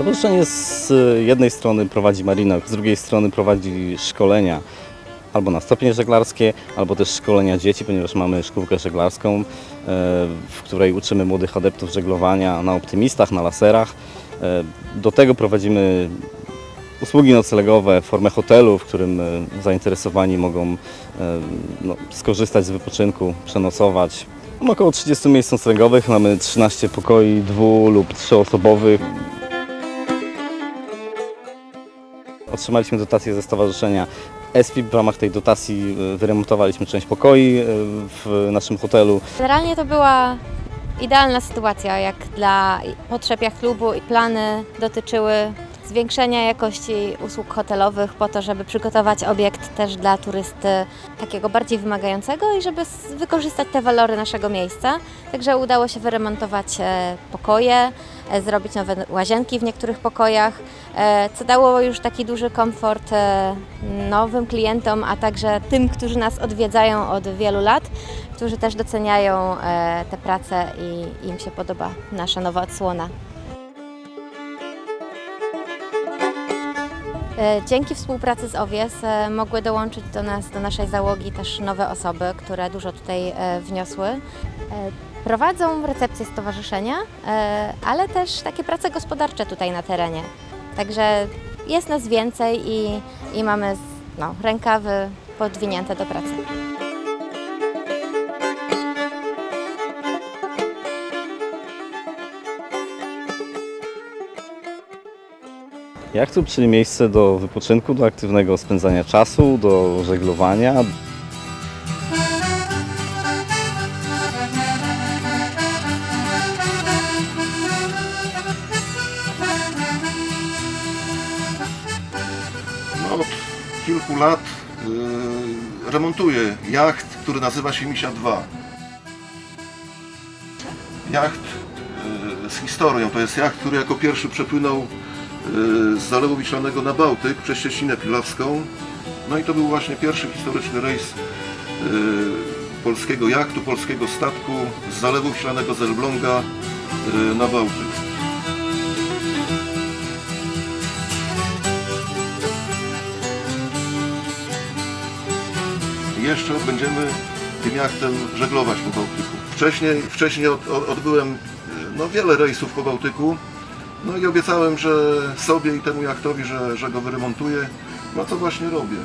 Stowarzyszenie z jednej strony prowadzi marinok, z drugiej strony prowadzi szkolenia albo na stopnie żeglarskie, albo też szkolenia dzieci, ponieważ mamy szkółkę żeglarską, e, w której uczymy młodych adeptów żeglowania na optymistach, na laserach. E, Do tego prowadzimy usługi noclegowe, formę hotelu, w którym e, zainteresowani mogą no, skorzystać z wypoczynku, przenocować. Mamy około 30 miejsc noclegowych, mamy 13 pokoi dwu- lub trzyosobowych. Otrzymaliśmy dotację ze stowarzyszenia ESPIP. W ramach tej dotacji e, wyremontowaliśmy część pokoi e, w naszym hotelu. Generalnie to była idealna sytuacja jak dla potrzeb jak klubu i plany dotyczyły zwiększenia jakości usług hotelowych po to, żeby przygotować obiekt też dla turysty takiego bardziej wymagającego i żeby wykorzystać te walory naszego miejsca. Także udało się wyremontować e, pokoje, zrobić nowe łazienki w niektórych pokojach, e, co dało już taki duży komfort e, nowym klientom, a także tym, którzy nas odwiedzają od wielu lat którzy też doceniają e, tę pracę i im się podoba nasza nowa odsłona. E, Dzięki współpracy z OWIES e, mogły dołączyć do nas, do naszej załogi też nowe osoby, które dużo tutaj e, wniosły. Prowadzą recepcję stowarzyszenia, e, ale też takie prace gospodarcze tutaj na terenie. Także jest nas więcej i, i mamy no, rękawy podwinięte do pracy. Jachtu, czyli miejsce do wypoczynku, do aktywnego spędzania czasu, do żeglowania. Od kilku lat y, remontuję jacht, który nazywa się Misia 2. Jacht y, z historią. To jest jacht, który jako pierwszy przepłynął y, z Zalewu Wiślanego na Bałtyk przez Cieśninę Pilawską. No i to był właśnie pierwszy historyczny rejs polskiego jachtu, polskiego statku z Zalewu Wiślanego z Elbląga na Bałtyk. Jeszcze będziemy tym jachtem żeglować po Bałtyku. Wcześniej, wcześniej od, od, odbyłem e, no, wiele rejsów po Bałtyku, no i obiecałem, że sobie i temu jachtowi, że, że go wyremontuję, no to właśnie robię.